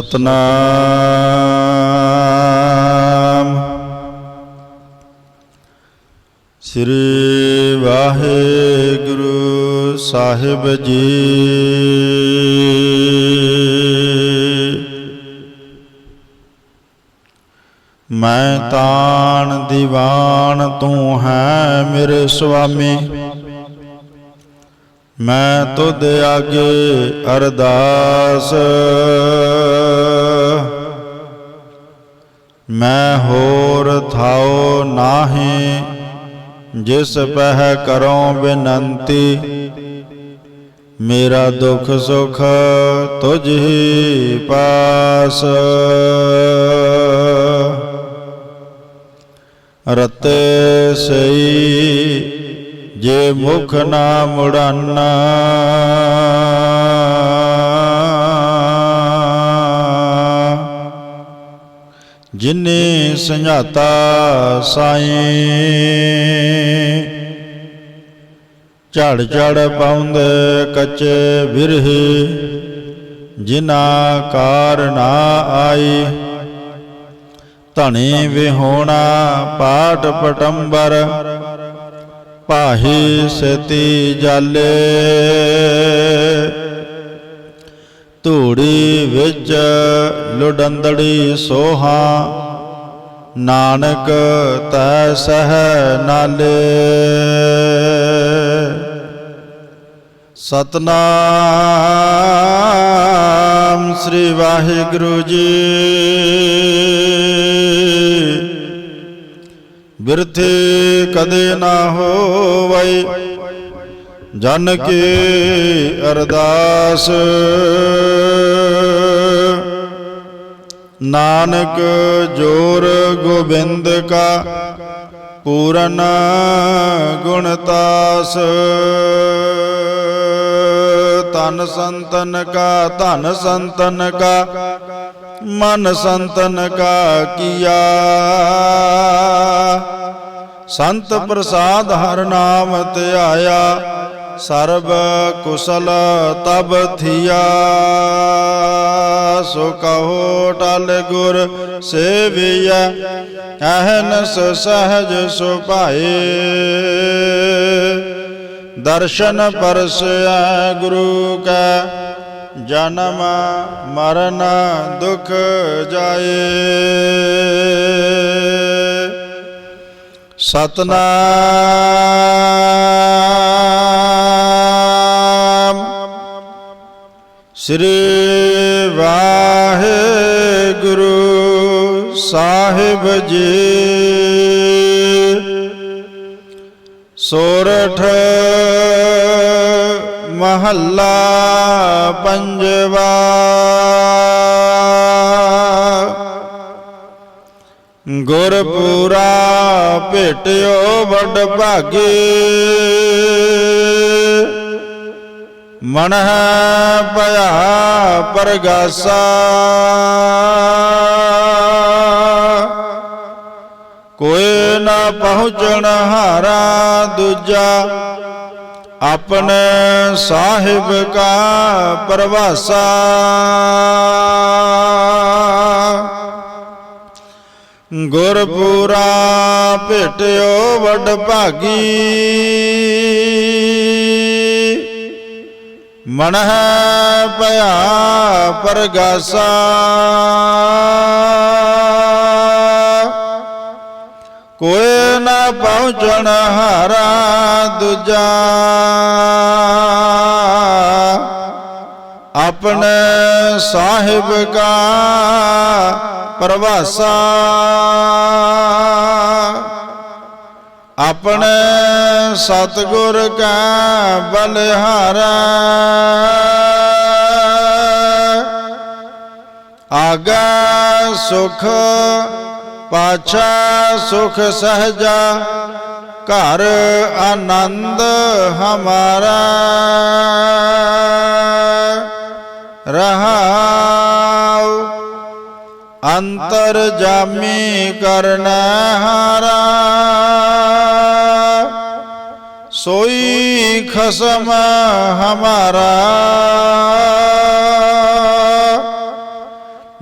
ਸਤਨਾਮ। ਸ੍ਰੀ ਵਾਹਿਗੁਰੂ ਸਾਹਿਬ ਜੀ। ਮੈਂ ਤਾਣ ਦੀਵਾਨ ਤੂੰ ਹੈ ਮੇਰੇ ਸੁਆਮੀ। ਮੈਂ ਤੁਧ ਆਗੇ ਅਰਦਾਸ। ਮੈਂ ਹੋਰ ਥਾਉ ਨਾਹੀ ਜਿਸ ਪਹਿ ਕਰੋ ਬੇਨੰਤੀ ਮੇਰਾ ਦੁਖ ਸੁਖ ਤੁਝ ਹੀ ਪਾਸ ਰਤੇ ਸਈ ਜੇ ਮੁਖ ਨਾ ਮੁੜਾਨਾ ਜਿਨੇ ਸੰਝਾਤਾ ਸਾਈ। ਝੜ ਝੜ ਪਾਉਂਦੇ ਕੱਚੇ ਬਿਰਹੀ, ਜਿਨਾ ਕਾਰ ਨਾ ਆਈ। ਧਣੀ ਵਿਹੋਣਾ ਪਾਠ ਪਟੰਬਰ ਪਾਹੀ ਸਤੀ ਜਾਲੇ। ਧੂੜੀ ਵਿੱਚ ਲੁਡੰਦੜੀ ਸੋਹਾ। ਨਾਨਕ ਤੈ ਸਹਿ ਨਾਲੇ। ਸਤਨਾਮ ਸ੍ਰੀ ਵਾਹਿਗੁਰੂ ਜੀ। ਬਿਰਥੇ ਕਦੇ ਨਾ ਹੋਵਈ। ਜਨ ਕੀ ਅਰਦਾਸ। ਨਾਨਕ ਜੋਰ ਗੋਬਿੰਦ ਕਾ ਪੂਰਨ ਗੁਣਤਾਸ ਤਨ ਸੰਤਨ ਕਾ ਧਨ ਸੰਤਨ ਕਾ ਮਨ ਸੰਤਨ ਕਾ ਕੀਆ। ਸੰਤ ਪ੍ਰਸਾਦ ਹਰ ਨਾਮ ਧਿਆਇਆ ਸਰਬ ਕੁਸਲ ਤਬ ਥੀਆ। ਸੋ ਕਹੋ ਟਲ ਗੁਰ ਸੇਵੀਐ, ਅਹਨਸ ਸਹਜ ਸੁਭਾਏ ਦਰਸ਼ਨ ਪਰਸੈ ਗੁਰੂ ਕੈ, ਜਨਮ ਮਰਨ ਦੁਖ ਜਾਏ। ਸਤਨਾਮ। ਸ੍ਰੀ ਵਾਹਿਗੁਰੂ ਸਾਹਿਬ ਜੀ। ਸੋਰਠ ਮਹੱਲਾ ਪੰਜਵਾ। ਗੁਰਪੂਰਾ ਭੇਟਿਓ ਵੱਡ ਭਾਗੇ। ਮਨਹ ਭਇਆ ਪਰਗਾਸਾ। ਕੋਈ ਨਾ ਪਹੁੰਚਣ ਹਾਰਾ ਦੂਜਾ, ਆਪਣੇ ਸਾਹਿਬ ਕਾ ਪਰਵਾਸਾ। ਗੁਰਪੂਰਾ ਭੇਟਿਓ ਵੱਡ ਭਾਗੀ। ਮਨ ਹੈ ਭਇਆ ਪਰਗਾਸਾ। ਕੋਈ ਨਾ ਪਹੁੰਚਣ ਹਾਰਾ ਦੂਜਾ। ਆਪਣੇ ਸਾਹਿਬ ਕਾ ਪਰਵਾਸਾ। ਆਪਣੇ ਸਤਗੁਰ ਕਾ ਬਲਿਹਾਰਾ। ਆਗਾ ਸੁਖ, ਪਾਛਾ ਸੁਖ ਸਹਜਾ, ਘਰ ਆਨੰਦ ਹਮਾਰਾ। ਰਹਾਉ ਅੰਤਰ ਜਾਮੀ ਕਰਨਾ ਹਾਰਾ ਸੋਈ ਖਸਮ ਹਮਾਰਾ।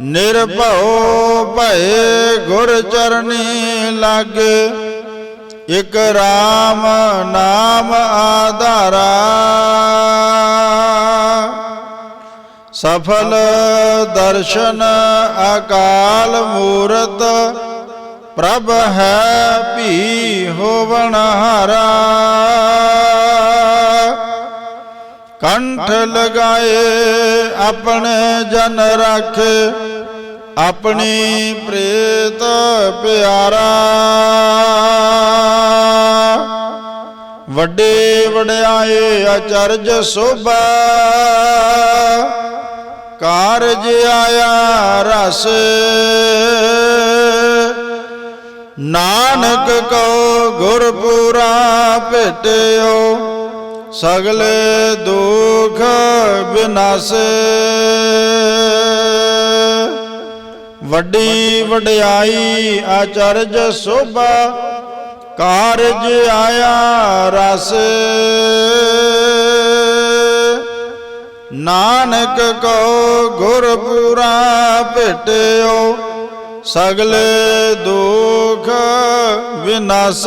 ਨਿਰਭਉ ਭਏ ਗੁਰ ਚਰਨੀ ਲਾਗੇ, ਇਕ RAM ਨਾਮ ਆਧਾਰਾ। ਸਫਲ ਦਰਸ਼ਨ ਅਕਾਲ ਮੂਰਤ, ਪ੍ਰਭ ਹੈ ਭੀ ਹੋਵਣ ਹਾਰਾ ਕੰਠ ਲਗਾਏ, ਆਪਣੇ ਜਨ ਰਾਖੇ, ਆਪਣੀ ਪ੍ਰੇਤ ਪਿਆਰਾ। ਵੱਡੇ ਵਡਿਆਏ, ਅਚਰਜ ਸੋਭਾ, ਕਾਰਜ ਆਇਆ ਰਸ। ਨਾਨਕ ਕੋ ਗੁਰਪੁਰਾ ਭੇਟਿਓ ਸਗਲੇ ਦੁਖ ਬਿਨਾਸੇ। ਵੱਡੀ ਵਡਿਆਈ ਆਚਰਜ ਸੋਭਾ, ਕਾਰਜ ਆਇਆ ਰਸ। ਨਾਨਕ ਕੋ ਗੁਰਪੂਰਾ ਭੇਟਿਓ, ਸਗਲੇ ਦੁਖ ਵਿਨਾਸ਼